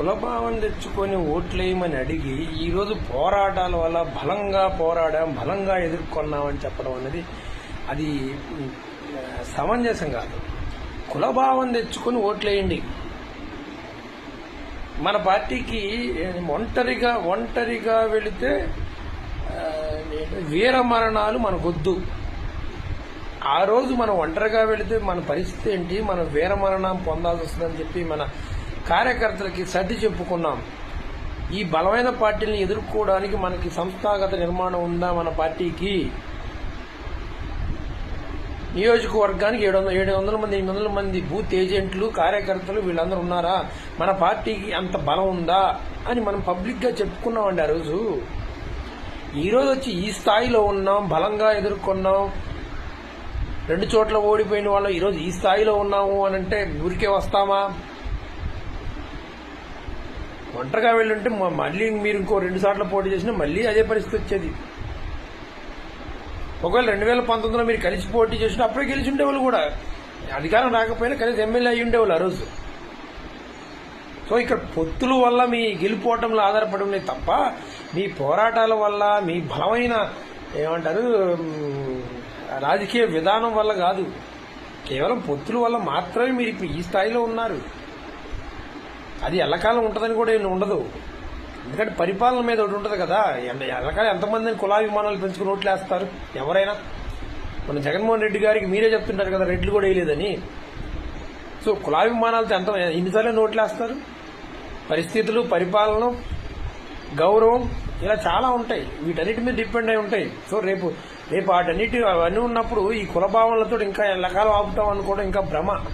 కులభావం తెచ్చుకొని ఓట్లేయమని అడిగి ఈరోజు పోరాటాల వల్ల బలంగా పోరాడాం బలంగా ఎదుర్కొన్నామని చెప్పడం అనేది అది సమంజసం కాదు. కులభావం తెచ్చుకొని ఓట్లేయండి. మన పార్టీకి ఒంటరిగా ఒంటరిగా వెళితే వీరమరణాలు వీర మరణాలు మనకొద్దు. ఆ రోజు మనం ఒంటరిగా వెళితే మన పరిస్థితి ఏంటి? మనం వీరమరణం పొందాల్సి వస్తుందని చెప్పి మన కార్యకర్తలకి సర్ది చెప్పుకున్నాం. ఈ బలమైన పార్టీని ఎదుర్కోవడానికి మనకి సంస్థాగత నిర్మాణం ఉందా మన పార్టీకి? నియోజకవర్గానికి ఏడు వందల ఏడు వందల మంది ఎనిమిది వందల మంది బూత్ ఏజెంట్లు కార్యకర్తలు వీళ్ళందరూ ఉన్నారా? మన పార్టీకి అంత బలం ఉందా? అని మనం పబ్లిక్గా చెప్పుకున్నామండి ఆ రోజు. ఈరోజు వచ్చి ఈ స్థాయిలో ఉన్నాం బలంగా ఎదుర్కొన్నాం. రెండు చోట్ల ఓడిపోయిన వాళ్ళు ఈరోజు ఈ స్థాయిలో ఉన్నాము అని అంటే ఊరికే వస్తామా? ఒంటరిగా వెళ్ళుంటే మళ్ళీ మీరు ఇంకో రెండు సార్లు పోటీ చేసినా మళ్ళీ అదే పరిస్థితి వచ్చేది. ఒకవేళ రెండు వేల పంతొమ్మిదిలో మీరు కలిసి పోటీ చేసినా అప్పుడే గెలిచి ఉండేవాళ్ళు కూడా. అధికారం రాకపోయినా కలిసి ఎమ్మెల్యే అయ్యి ఉండేవాళ్ళు ఆ రోజు. సో ఇక్కడ పొత్తుల వల్ల మీ గెలిపోవటంలో ఆధారపడి లేదు తప్ప మీ పోరాటాల వల్ల మీ బలమైన ఏమంటారు రాజకీయ విధానం వల్ల కాదు. కేవలం పొత్తుల వల్ల మాత్రమే మీరు ఇప్పుడు ఈ స్థాయిలో ఉన్నారు. అది ఎల్లకాలం ఉంటుందని కూడా ఏమి ఉండదు. ఎందుకంటే పరిపాలన మీద ఒకటి ఉంటుంది కదా. ఎల్లకాలం ఎంతమందిని కులాభిమానాలు పెంచుకుని ఓట్లు వేస్తారు? ఎవరైనా. మన జగన్మోహన్ రెడ్డి గారికి మీరే చెప్తుంటారు కదా రెడ్లు కూడా వేయలేదని. సో కులాభిమానాలతో ఎంత ఎన్నిసార్లు నోట్లు వేస్తారు? పరిస్థితులు పరిపాలన గౌరవం ఇలా చాలా ఉంటాయి. వీటన్నిటి మీద డిపెండ్ అయి ఉంటాయి. సో రేపు రేపు వాటన్నిటి అవన్నీ ఉన్నప్పుడు ఈ కుల భావనలతో ఇంకా ఎల్లకాలం ఆపుతాం అనుకోవడం ఇంకా భ్రమ.